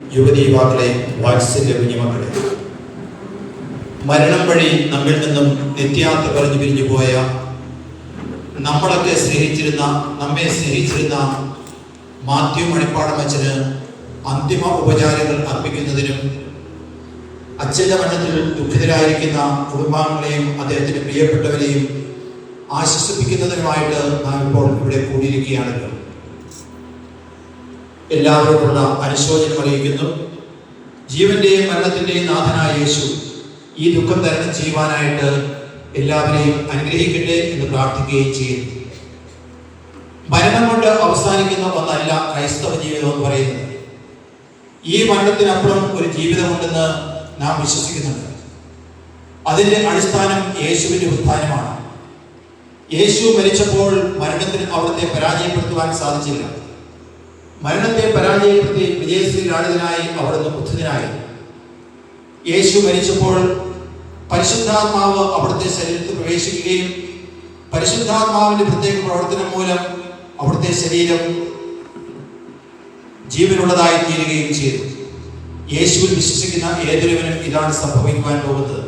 യുവതി യുവാക്കളെ വാത്സല്യ കുഞ്ഞുമക്കളെ. മരണം വഴി നമ്മിൽ നിന്നും നിത്യാത്ര പറഞ്ഞു പിരിഞ്ഞു പോയ നമ്മളൊക്കെ സ്നേഹിച്ചിരുന്ന നമ്മെ സ്നേഹിച്ചിരുന്ന മാത്യു മണിപ്പാടം അച്ഛന് അന്തിമ ഉപചാരങ്ങൾ അർപ്പിക്കുന്നതിനും അച്ഛന്റെ മരണത്തിൽ ദുഃഖിതരായിരിക്കുന്ന കുടുംബാംഗങ്ങളെയും അദ്ദേഹത്തിന്റെ പ്രിയപ്പെട്ടവരെയും ആശ്വസിപ്പിക്കുന്നതിനുമായിട്ട് നാം ഇപ്പോൾ ഇവിടെ കൂടിയിരിക്കുകയാണല്ലോ. എല്ലാവരോടുള്ള അനുശോചനം അറിയിക്കുന്നു ജീവന്റെയും മരണത്തിന്റെയും നാഥനായ യേശു ഈ ദുഃഖം തരണം ചെയ്യുവാനായിട്ട് എല്ലാവരെയും അനുഗ്രഹിക്കട്ടെ എന്ന് പ്രാർത്ഥിക്കുകയും ചെയ്യുന്നു. മരണം കൊണ്ട് അവസാനിക്കുന്ന ഒന്നല്ല ക്രൈസ്തവ ജീവിതം എന്ന് പറയുന്നത്. ഈ മരണത്തിനപ്പുറം ഒരു ജീവിതമുണ്ടെന്ന് നാം വിശ്വസിക്കുന്നുണ്ട്. അതിന്റെ അടിസ്ഥാനം യേശുവിന്റെ ഉത്ഥാനമാണ്. യേശു മരിച്ചപ്പോൾ മരണത്തിന് അവിടുത്തെ പരാജയപ്പെടുത്തുവാൻ സാധിച്ചില്ല. മരണത്തെ പരാജയപ്പെടുത്തി വിജയശ്രീരാണിതനായി അവിടുന്ന് ബുദ്ധിതനായി യേശു മരിച്ചപ്പോൾ പരിശുദ്ധാത്മാവ് അവിടുത്തെ ശരീരത്തിൽ പ്രവേശിക്കുകയും പരിശുദ്ധാത്മാവിന്റെ പ്രത്യേക പ്രവർത്തനം മൂലം അവിടുത്തെ ശരീരം ജീവനുള്ളതായി തീരുകയും ചെയ്തു. യേശുവിൽ വിശ്വസിക്കുന്ന ഏതൊരുവനും ഇതാണ് സംഭവിക്കുവാൻ പോകുന്നത്.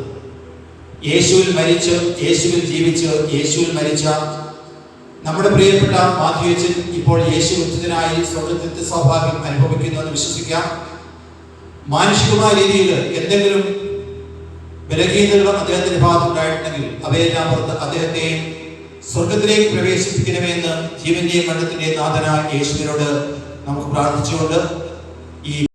യേശുവിൽ മരിച്ച് യേശുവിൽ ജീവിച്ച് യേശുവിൽ മരിച്ച നമ്മുടെ പ്രിയപ്പെട്ട മാധ്യച്ചൻ ഇപ്പോൾ യേശു ഉച്ചതിനായി സ്വർഗത്തിന്റെ സൗഭാഗ്യം അനുഭവിക്കുന്നു എന്ന് വിശ്വസിക്കാം. മാനുഷികമായ രീതിയിൽ എന്തെങ്കിലും ബലഹീനതകളും അദ്ദേഹത്തിന്റെ ഭാഗത്തുണ്ടായിട്ടുണ്ടെങ്കിൽ അവയെല്ലാം പുറത്ത് അദ്ദേഹത്തെയും സ്വർഗത്തിലേക്ക് പ്രവേശിപ്പിക്കണമെന്ന് ജീവന്റെയും മരണത്തിന്റെയും നാഥനായ യേശുവിനോട് നമുക്ക് പ്രാർത്ഥിച്ചുകൊണ്ട് ഈ